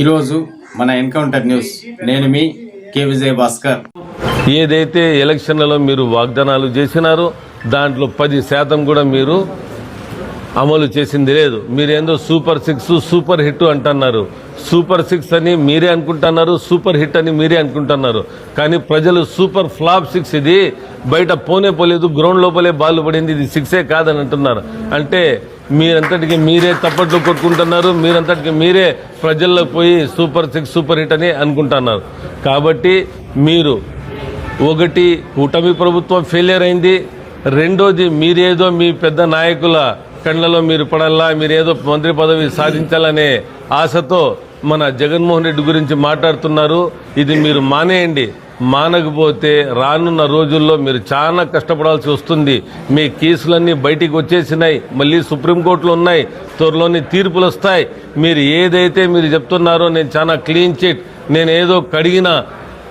ఈరోజు మన encounter news. నేను మీ కే విజయ్ భాస్కర్. ఏదైతే ఎలక్షన్లలో మీరు వాగ్దానాలు చేసినారో దాంట్లో పది శాతం కూడా మీరు అమలు చేసింది లేదు. మీరేందో సూపర్ సిక్స్ సూపర్ హిట్ అంటున్నారు. సూపర్ సిక్స్ అని మీరే అనుకుంటున్నారు సూపర్ హిట్ అని మీరే అనుకుంటున్నారు. కానీ ప్రజలు సూపర్ ఫ్లాప్ సిక్స్ ఇది. బయట పోనే పోలేదు గ్రౌండ్ లోపలే బాల్ పడింది ఇది సిక్సే కాదని అంటున్నారు. అంటే మీరంతటికి మీరే తప్పట్లు కొట్టుకుంటున్నారు మీరంతటికి మీరే ప్రజల్లో పోయి సూపర్ సిక్స్ సూపర్ హిట్ అని అనుకుంటున్నారు. కాబట్టి మీరు ఒకటి కూటమి ప్రభుత్వం ఫెయిలియర్ అయింది. రెండోది మీరేదో మీ పెద్ద నాయకుల కళ్ళలో మీరు పడల్లా మీరేదో మంత్రి పదవి సాధించాలనే ఆశతో మన జగన్మోహన్ రెడ్డి గురించి మాట్లాడుతున్నారు. ఇది మీరు మానేయండి. మానకపోతే రానున్న రోజుల్లో మీరు చాలా కష్టపడాల్సి వస్తుంది. మీ కేసులన్నీ బయటికి వచ్చేసినాయి. మళ్ళీ సుప్రీంకోర్టులో ఉన్నాయి. త్వరలోని తీర్పులు వస్తాయి. మీరు ఏదైతే మీరు చెప్తున్నారో నేను చాలా క్లీన్ చిట్. నేను ఏదో కడిగిన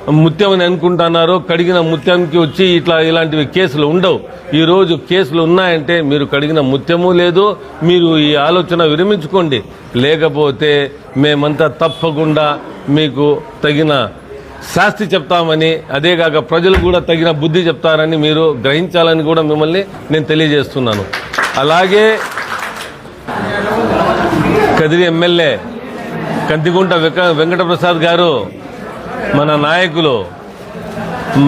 ముత్యం అని అనుకుంటున్నారో కడిగిన ముత్యానికి వచ్చి ఇట్లా ఇలాంటివి కేసులు ఉండవు. ఈరోజు కేసులు ఉన్నాయంటే మీరు కడిగిన ముత్యము లేదు మీరు ఈ ఆలోచన విరమించుకోండి. లేకపోతే మేమంతా తప్పకుండా మీకు తగిన శాస్తి చెప్తామని అదేగాక ప్రజలు కూడా తగిన బుద్ధి చెప్తారని మీరు గ్రహించాలని కూడా మిమ్మల్ని నేను తెలియజేస్తున్నాను. అలాగే కదిరి ఎమ్మెల్యే కందిగుంట వెంక- వెంకటప్రసాద్ గారు మన నాయకులు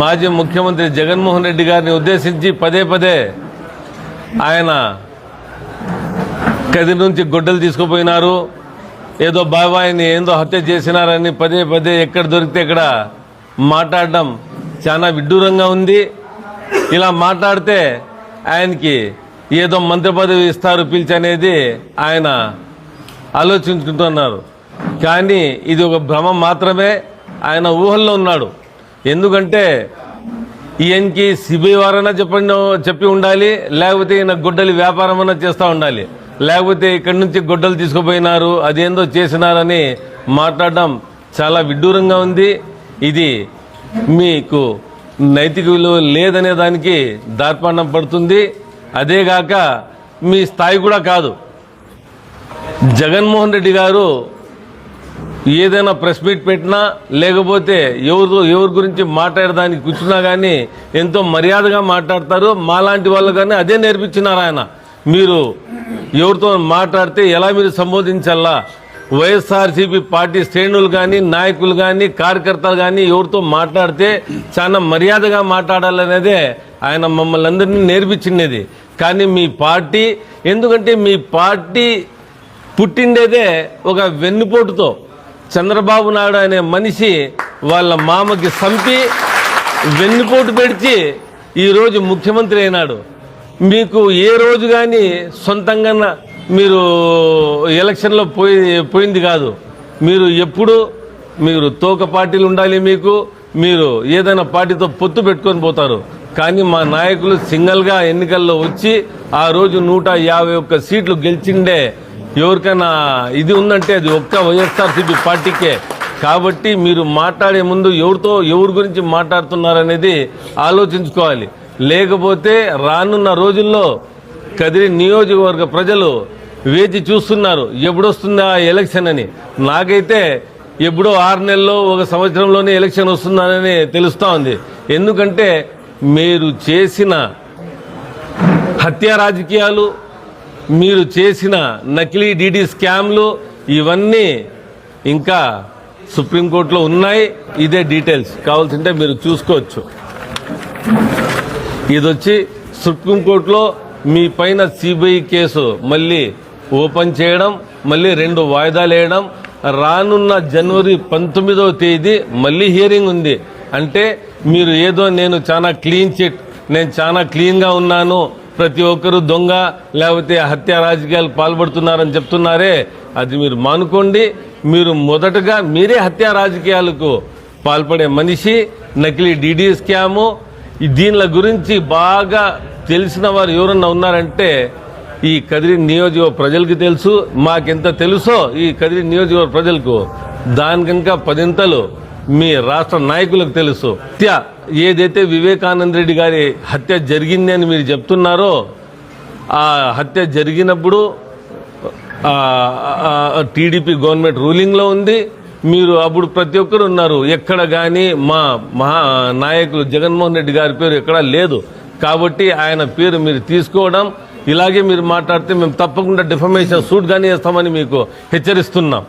మాజీ ముఖ్యమంత్రి జగన్మోహన్ రెడ్డి గారిని ఉద్దేశించి పదే పదే ఆయన కది నుంచి గొడ్డలు తీసుకుపోయినారు. ఏదో బాబాయిని ఏందో హత్య చేసినారని పదే పదే ఎక్కడ దొరికితే ఇక్కడ మాట్లాడడం చాలా విడ్డూరంగా ఉంది. ఇలా మాట్లాడితే ఆయనకి ఏదో మంత్రి పదవి ఇస్తారు పిలిచనేది ఆయన ఆలోచించుకుంటున్నారు. కానీ ఇది ఒక భ్రమ మాత్రమే. ఆయన ఊహల్లో ఉన్నాడు. ఎందుకంటే ఈయనకి సిబిఐ వారైనా చెప్పండి చెప్పి ఉండాలి లేకపోతే ఈయన గొడ్డలి వ్యాపారం అన్నా చేస్తూ ఉండాలి. లేకపోతే ఇక్కడి నుంచి గొడ్డలు తీసుకుపోయినారు అదేందో చేసినారని మాట్లాడడం చాలా విడ్డూరంగా ఉంది. ఇది మీకు నైతిక విలువ లేదనే దానికి దార్పాండం పడుతుంది. అదేగాక మీ స్థాయి కూడా కాదు. జగన్మోహన్ రెడ్డి గారు ఏదైనా ప్రెస్ మీట్ పెట్టినా లేకపోతే ఎవరు ఎవరి గురించి మాట్లాడడానికి కూర్చున్నా కానీ ఎంతో మర్యాదగా మాట్లాడతారు మాలాంటి వాళ్ళు కానీ అదే నేర్పించినారు ఆయన. మీరు ఎవరితో మాట్లాడితే ఎలా మీరు సంబోధించాలా వైఎస్ఆర్సీపీ పార్టీ శ్రేణులు కానీ నాయకులు కానీ కార్యకర్తలు కానీ ఎవరితో మాట్లాడితే చాలా మర్యాదగా మాట్లాడాలనేదే ఆయన మమ్మల్ని అందరినీ నేర్పించినది. కానీ మీ పార్టీ ఎందుకంటే మీ పార్టీ పుట్టిండేదే ఒక వెన్నుపోటుతో. చంద్రబాబు నాయుడు అనే మనిషి వాళ్ళ మామకి సంపి వెన్నుపోటు పెడిచి ఈరోజు ముఖ్యమంత్రి అయినాడు. మీకు ఏ రోజు కానీ సొంతంగా మీరు ఎలక్షన్లో పోయి పోయింది కాదు. మీరు ఎప్పుడు మీరు తోక పార్టీలు ఉండాలి మీకు మీరు ఏదైనా పార్టీతో పొత్తు పెట్టుకొని పోతారు. కానీ మా నాయకులు సింగల్గా ఎన్నికల్లో వచ్చి ఆ రోజు నూట యాభై ఒక్క సీట్లు గెలిచిండే ఎవరికైనా ఇది ఉందంటే అది ఒక్క వైఎస్ఆర్సీపీ పార్టీకే. కాబట్టి మీరు మాట్లాడే ముందు ఎవరితో ఎవరి గురించి మాట్లాడుతున్నారనేది ఆలోచించుకోవాలి. లేకపోతే రానున్న రోజుల్లో కదిరి నియోజకవర్గ ప్రజలు వేచి చూస్తున్నారు ఎప్పుడొస్తుందా ఆ ఎలక్షన్ అని. నాకైతే ఎప్పుడో ఆరు నెలల్లో ఒక సంవత్సరంలోనే ఎలక్షన్ వస్తుందని తెలుస్తూ ఉంది. ఎందుకంటే మీరు చేసిన హత్య రాజకీయాలు మీరు చేసిన నకిలీ డీడీ స్కామ్లు ఇవన్నీ ఇంకా సుప్రీంకోర్టులో ఉన్నాయి. ఇదే డీటెయిల్స్ కావాల్సింటే మీరు చూసుకోవచ్చు. ఇది వచ్చి సుప్రీంకోర్టులో మీ పైన సిబిఐ కేసు మళ్ళీ ఓపెన్ చేయడం మళ్ళీ రెండు వాయిదాలు వేయడం రానున్న జనవరి పంతొమ్మిదవ తేదీ మళ్ళీ హియరింగ్ ఉంది. అంటే మీరు ఏదో నేను చాలా క్లీన్ చిట్ నేను చాలా క్లీన్గా ఉన్నాను ప్రతి ఒక్కరు దొంగ లేకపోతే హత్య రాజకీయాలు పాల్పడుతున్నారని చెప్తున్నారే. అది మీరు మానుకోండి. మీరు మొదటగా మీరే హత్య రాజకీయాలకు పాల్పడే మనిషి నకిలీ డీడీ స్కాము. దీనిల గురించి బాగా తెలిసిన వారు ఎవరన్నా ఉన్నారంటే ఈ కదిరి నియోజకవర్గ ప్రజలకి తెలుసు. మాకెంత తెలుసో ఈ కదిరి నియోజకవర్గ ప్రజలకు. దానికనుక పదింతలు మీ రాష్ట్ర నాయకులకు తెలుసు. హత్య ఏదైతే వివేకానంద రెడ్డి గారి హత్య జరిగింది అని మీరు చెప్తున్నారో ఆ హత్య జరిగినప్పుడు టీడీపీ గవర్నమెంట్ రూలింగ్లో ఉంది. మీరు అప్పుడు ప్రతి ఒక్కరు ఉన్నారు. ఎక్కడ కానీ మా మహా నాయకులు జగన్మోహన్ రెడ్డి గారి పేరు ఎక్కడా లేదు. కాబట్టి ఆయన పేరు మీరు తీసుకోవడం ఇలాగే మీరు మాట్లాడితే మేము తప్పకుండా డిఫమేషన్ సూట్ కానీ వేస్తామని మీకు హెచ్చరిస్తున్నాం.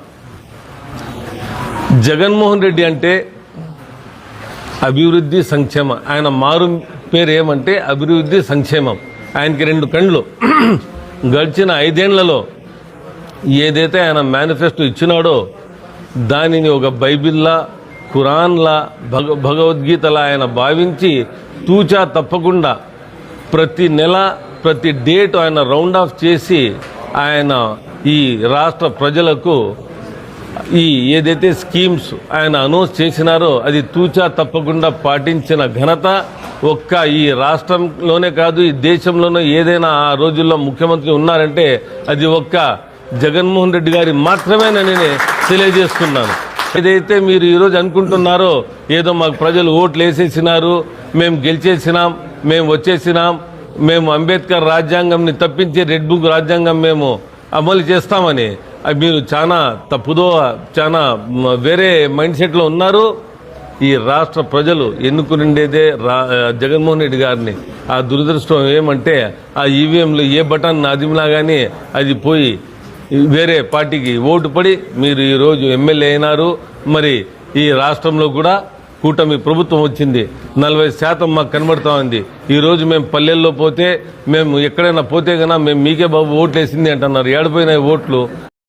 జగన్మోహన్ రెడ్డి అంటే అభివృద్ధి సంక్షేమ. ఆయన మారు పేరు ఏమంటే అభివృద్ధి సంక్షేమం. ఆయనకి రెండు కళ్ళు. గడిచిన ఐదేళ్ళలో ఏదైతే ఆయన మేనిఫెస్టో ఇచ్చినాడో దానిని ఒక బైబిల్లా ఖురాన్లా భగ భగవద్గీతలా ఆయన భావించి తూచా తప్పకుండా ప్రతి నెల ప్రతి డేట్ ఆయన రౌండ్ ఆఫ్ చేసి ఆయన ఈ రాష్ట్ర ప్రజలకు ఈ ఏదైతే స్కీమ్స్ ఆయన అనౌన్స్ చేసినారో అది తూచా తప్పకుండా పాటించిన ఘనత ఒక్క ఈ రాష్ట్రంలోనే కాదు ఈ దేశంలోనే ఏదైనా ఆ రోజుల్లో ముఖ్యమంత్రి ఉన్నారంటే అది ఒక్క జగన్మోహన్ రెడ్డి గారి మాత్రమేనని నేను తెలియజేస్తున్నాను. ఏదైతే మీరు ఈరోజు అనుకుంటున్నారో ఏదో మాకు ప్రజలు ఓట్లు వేసేసినారు మేము గెలిచేసినాం మేము వచ్చేసినాం మేము అంబేద్కర్ రాజ్యాంగంని తప్పించి రెడ్ బుక్ రాజ్యాంగం మేము అమలు చేస్తామని మీరు చాలా తప్పుదో చాలా వేరే మైండ్ సెట్లో ఉన్నారు. ఈ రాష్ట్ర ప్రజలు ఎన్నుకునిండేదే రా జగన్మోహన్ రెడ్డి గారిని. ఆ దురదృష్టం ఏమంటే ఆ ఈవీఎంలో ఏ బటన్ నాదిమినా కానీ అది పోయి వేరే పార్టీకి ఓటు పడి మీరు ఈరోజు ఎమ్మెల్యే అయినారు. మరి ఈ రాష్ట్రంలో కూడా కూటమి ప్రభుత్వం వచ్చింది. నలభై శాతం మాకు కనబడతా ఉంది. ఈరోజు మేము పల్లెల్లో పోతే మేము ఎక్కడైనా పోతే కన్నా మేము మీకే బాబు ఓట్లు వేసింది అంటున్నారు. ఏడిపోయిన ఓట్లు.